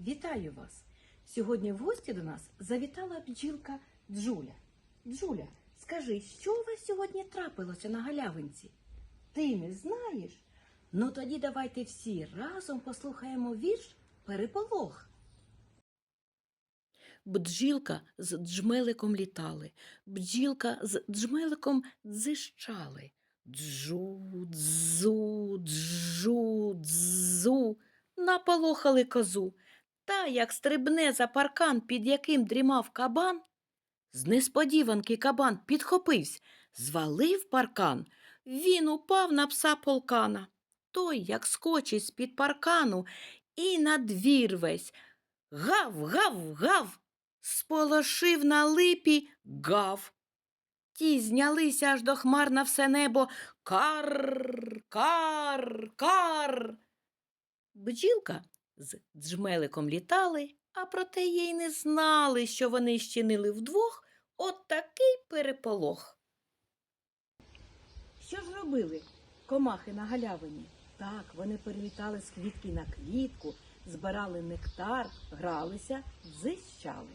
Вітаю вас! Сьогодні в гості до нас завітала бджілка Джуля. Джуля, скажи, що у вас сьогодні трапилося на галявинці? Ти не знаєш? Ну тоді давайте всі разом послухаємо вірш Переполох. Бджілка з джмеликом літали, бджілка з джмеликом дзищали. Джу, дзу, джу, дзу, наполохали козу. Та, як стрибне за паркан, під яким дрімав кабан, з несподіванки кабан підхопився, звалив паркан. Він упав на пса полкана. Той, як скочить з-під паркану, і на двір весь. Гав, гав, гав, сполошив на липі гав. Ті знялися аж до хмар на все небо. Кар, кар, кар. Бджілка з джмеликом літали, а проте їй не знали, що вони щинили вдвох от такий переполох. Що ж робили комахи на галявині? Так, вони перелітали з квітки на квітку, збирали нектар, гралися, дзищали.